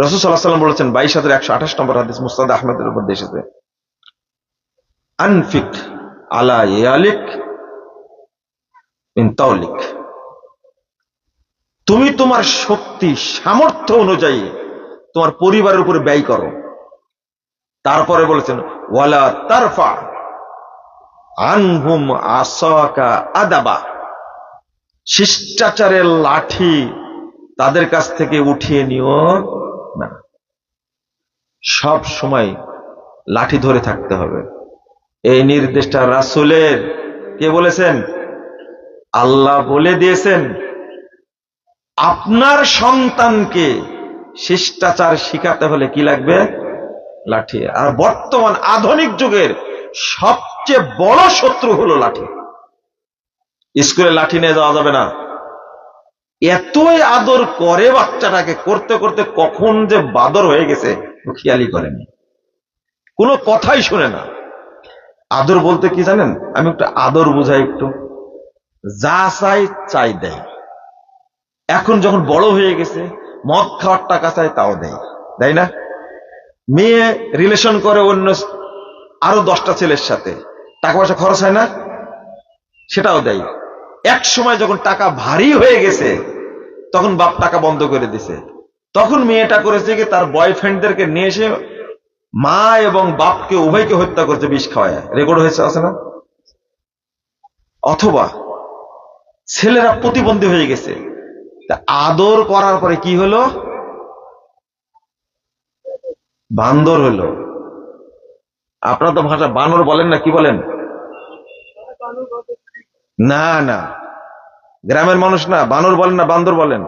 রসুল সাল্লাহ সাল্লাম বলেছেন বাইশ হাজার একশো আঠাশ নম্বর হাদিস মুস্তাদ আহমেদের মধ্যে এসেছে। আনফিক আলা ইয়ালিক তাওলিক। তুমি তোমার শক্তি, সামর্থ্য অনুযায়ী তোমার পরিবারের উপরে ব্যয় করো। তারপরে বলেছেন, ওয়ালা তারফা আনহুম আসাকা আদাবা। শিষ্টাচারের লাঠি তাদের কাছ থেকে উঠিয়ে নিও। না। সব সময় লাঠি ধরে থাকতে হবে। এই নির্দেশটা রাসুলের। কে বলেছেন? আল্লাহ বলে দিয়েছেন, আপনার সন্তানকে শিষ্টাচার শিখাতে হলে কি লাগবে? লাঠি। আর বর্তমান আধুনিক যুগের সবচেয়ে বড় শত্রু হলো লাঠি। স্কুলে লাঠি নিয়ে যাওয়া যাবে না। এতই আদর করে বাচ্চাটাকে করতে করতে কখন যে বাদর হয়ে গেছে ও খেয়ালই করেনি। কোনো কথাই শুনে না। আদর বলতে কি জানেন? আমি একটু আদর বুঝাই একটু। যা চাই চাই দেয়। এখন যখন বড় হয়ে গেছে, মদ খাওয়ার টাকা চাই, তাও দেয়। তাই না? মেয়ে রিলেশন করে অন্য আরও দশটা ছেলের সাথে। টাকা পয়সা খরচ হয় না, সেটাও দেয়। এক সময় যখন টাকা ভারী হয়ে গেছে তখন বাপ টাকা বন্ধ করে দিছে। তখন মেয়েটা করেছে কি, তার বয়ফ্রেন্ডদেরকে নিয়ে এসে মা এবং বাপকে, উভয়কে হত্যা করছে বিষ খাওয়ায়। রেকর্ড হয়েছে, আছে না? অথবা ছেলেরা প্রতিবন্ধী হয়ে গেছে। আদর করার পরে কি হলো? বান্দর হলো। আপনারা তো ভাষা বানর বলেন না, কি বলেন? না না। গ্রামের মানুষ না, বানর বলেন না, বান্দর বলেন।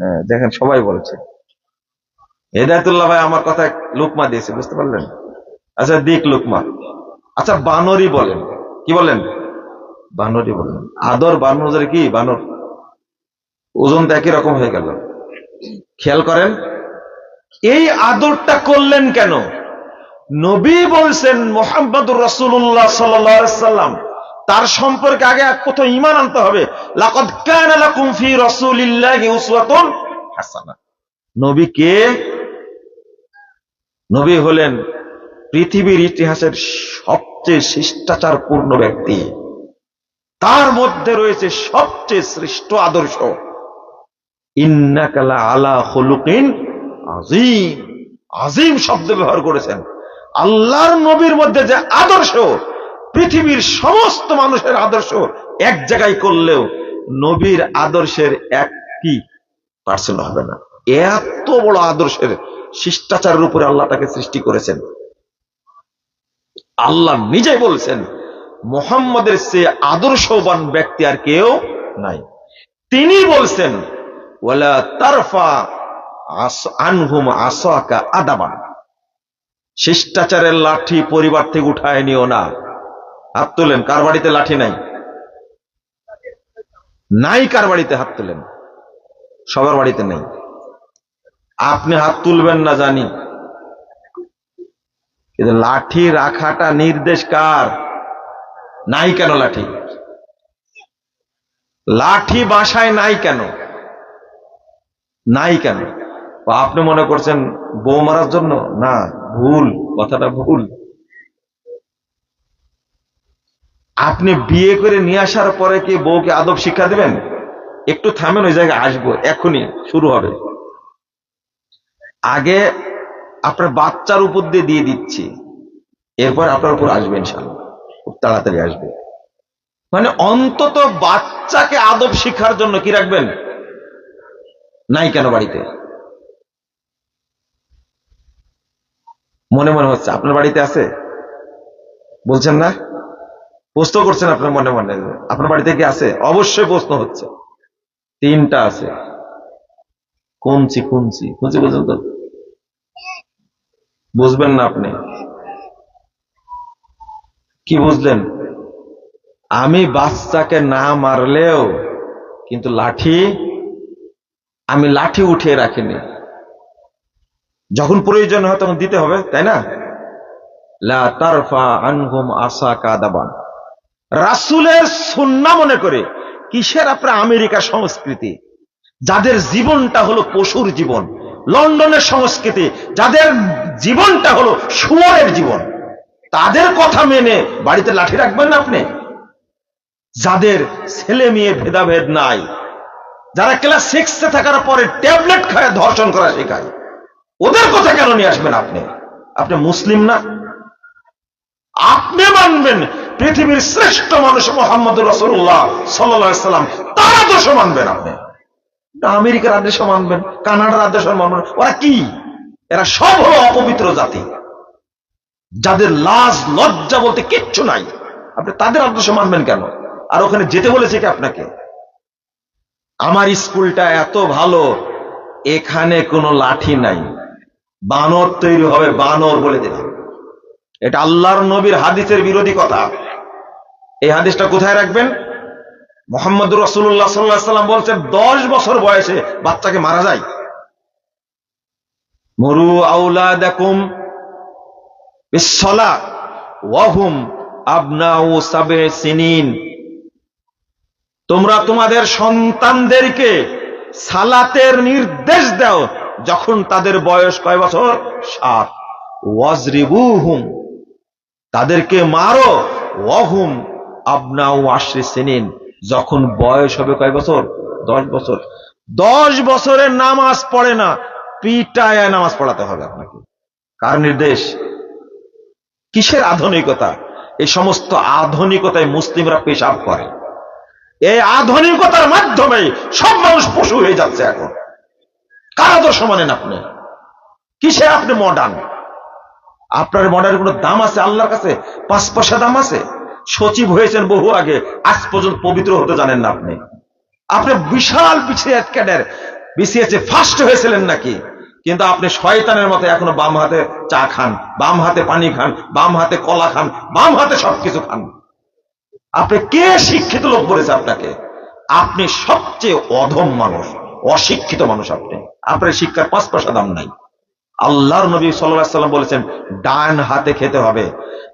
হ্যাঁ দেখেন, সবাই বলছে। হেদায়তুল্লাহ ভাই আমার কথা লুকমা দিয়েছে, বুঝতে পারলেন? আচ্ছা দিক লুকমা। আচ্ছা বানরই বলেন। কি বলেন? বানরই বলেন। আদর বানর কি? বানর। ওজন তো একই রকম হয়ে গেল। খেয়াল করেন, এই আদরটা করলেন কেন? নবী বলছেন, মোহাম্মদুর রসুল্লাহ সাল্লাম তার সম্পর্কে আগে কোথাও ইমান আনতে হবে। লাকদ নবী হলেন পৃথিবীর ইতিহাসের সবচেয়ে শিষ্টাচারপূর্ণ ব্যক্তি। তার মধ্যে রয়েছে সবচেয়ে শ্রেষ্ঠ আদর্শ। ইন্নাকালা আলা হলুকিন আজিম আজিম শব্দ ব্যবহার করেছেন। আল্লাহর নবীর মধ্যে যে আদর্শ পৃথিবীর সমস্ত মানুষের আদর্শ এক জায়গায় করলেও নবীর আদর্শের একটি পার্সেন্ট হবে না। এত বড় আদর্শের শিষ্টাচারের উপরে আল্লাহ তাকে সৃষ্টি করেছেন। আল্লাহ নিজেই বলছেন, মোহাম্মদের সে আদর্শবান ব্যক্তি আর কেউ নাই। তিনি বলছেন শিষ্টাচারের লাঠি পরিবার থেকে উঠায় নিও না। হাত তোলেন, কার বাড়িতে লাঠি নাই? নাই কার বাড়িতে হাত তোলেন? সবার বাড়িতে নেই। আপনি হাত তুলবেন না, জানি। কিন্তু লাঠি রাখাটা নির্দেশ কার? নাই কেন লাঠি? লাঠি বাসায় নাই কেন? নাই কেন? আপনি মনে করছেন বউ মারার জন্য? না, ভুল, কথাটা ভুল। আপনি বিয়ে করে নিয়ে আসার পরে কি বউকে আদব শিক্ষা দিবেন? একটু থামেন, ওই জায়গায় আসব, এখনই, শুরু হবে। আগে আপনার বাচ্চার উপর দিয়ে দিয়ে দিচ্ছি। এরপর আপনার উপর আসবে ইনশাল্লাহ খুব তাড়াতাড়ি আসবে। মানে অন্তত বাচ্চাকে আদব শিক্ষার জন্য কি রাখবেন? নাই কেন বাড়িতে? মনে মনে হচ্ছে, আপনার বাড়িতে আছে? বলছেন না? প্রশ্ন করছেন আপনার মনে মনে, আপনার বাড়িতে কি আছে? অবশ্যই প্রশ্ন হচ্ছে। তিনটা আছে। কুঞ্চি কুঞ্চি বুঝলেন তো? বুঝবেন না আপনি। কি বুঝলেন? আমি বাচ্চাকে না মারলেও কিন্তু লাঠি আমি লাঠি উঠিয়ে রাখিনি। যখন প্রয়োজন হয় তখন দিতে হবে, তাই না? লা তারফা আনহুম আসা কাদাবান রাসুলের সুন্না মনে করে, কিসের আপনার আমেরিকা সংস্কৃতি? যাদের জীবনটা হলো পশুর জীবন, লন্ডনের সংস্কৃতি, যাদের জীবনটা হলো শুয়ারের জীবন, তাদের কথা মেনে বাড়িতে লাঠি রাখবেন না আপনি? যাদের ছেলে মেয়ে ভেদাভেদ নাই, যারা ক্লাস সিক্সে থাকার পরে ট্যাবলেট খায়, ধর্ষণ করা শেখায়, ওদের কথা কেন নিয়ে আসবেন আপনি? আপনি মুসলিম না? আপনি মানবেন পৃথিবীর শ্রেষ্ঠ মানুষ মোহাম্মদ রসুল্লাহ সাল্লাম, তার আদর্শ মানবেন আপনি। আমেরিকার আদেশ মানবেন কানাডার আদেশ মানবেন ওরা কি? এরা সব হলো অপবিত্র জাতি। যাদের লাজ, লজ্জা বলতে কিচ্ছু নাই। আপনি তাদের আদর্শ মানবেন কেন? আর ওখানে যেতে বলেছে কি আপনাকে? আমার স্কুলটা এত ভালো, এখানে কোনো লাঠি নাই। বানর তৈরি হবে, বানর বলে দিলাম এটা আল্লাহর নবীর হাদিসের বিরোধী কথা। এই হাদিসটা কোথায় রাখবেন? মোহাম্মদ রসুল্লাহ সাল্লাহ সাল্লাম বলছেন, দশ বছর বয়সে বাচ্চাকে মারা যায়। মরু আউলা দেখুম বিশ্বলা ওয়াহুম আবনাউ সাবে সিনিন। তোমরা তোমাদের সন্তানদেরকে সালাতের নির্দেশ দাও যখন তাদের বয়স কয় বছর? সাত। ওয়াজরিবুহুম, তাদেরকে মারো। ওয়াহুম আবনাউ আশ্রে সেনিন। যখন বয়স হবে কয় বছর? দশ বছর। দশ বছরের নামাজ পড়ে না, পিটায় নামাজ পড়াতে হবে আপনাকে। কার নির্দেশ? কিসের আধুনিকতা? এই সমস্ত আধুনিকতায় মুসলিমরা পেশাব করে। এই আধুনিকতার মাধ্যমে সব মানুষ পশু হয়ে যাচ্ছে এখন। কার আদর্শ মানেন আপনি? কিসের আপনি মডার্ন আপনার মডার্নের কোনো দাম আছে আল্লাহর কাছে? পাঁচ পয়সা দাম আছে? সচিব হয়েছেন বহু আগে। আজ পর্যন্ত পবিত্র হতে জানেন না আপনি। আপনি বিশাল পিছিয়ে ক্যাডার। বিসিএসে ফার্স্ট হয়েছিলেন নাকি? কিন্তু আপনি শয়তানের মতো এখনও বাম হাতে চা খান, বাম হাতে পানি খান, বাম হাতে কলা খান, বাম হাতে সবকিছু খান। আপনি কে শিক্ষিত লোক বলেছে আপনাকে? আপনি সবচেয়ে অধম মানুষ, অশিক্ষিত মানুষ আপনি। আপনার শিক্ষার পাঁচ পয়সা দাম নাই। আল্লাহর নবী সাল্লাহ সাল্লাম বলেছেন, ডান হাতে খেতে হবে।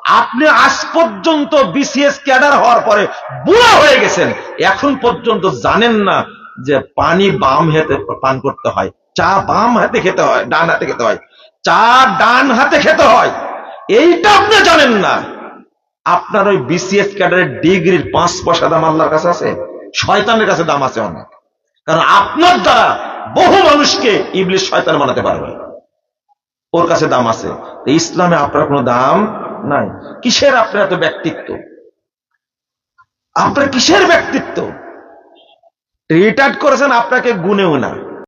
আপনি আজ পর্যন্ত বিসিএস ক্যাডার হওয়ার পরে বুড়া হয়ে গেছেন। এখন পর্যন্ত জানেন না যে পানি বাম হাতে পান করতে হয়, চা বাম হাতে খেতে হয়, ডান হাতে খেতে হয়, চা ডান হাতে খেতে হয়। এইটা আপনি জানেন না। আপনার ওই বিসিএস ক্যাডারের ডিগ্রির পাঁচ পয়সা দাম আল্লাহর কাছে আছে? শয়তানের কাছে দাম আছে অনেক। কারণ আপনার দ্বারা বহু মানুষকে ইবলিশ শয়তান বানাতে পারবে। ওর কাছে দাম আছে। ইসলামে আপনার কোনো দাম নাই। কিসের আপনার এত ব্যক্তিত্ব? আপনার কিসের ব্যক্তিত্ব? রিটায়ার্ড করেছেন আপনাকে গুনেও না।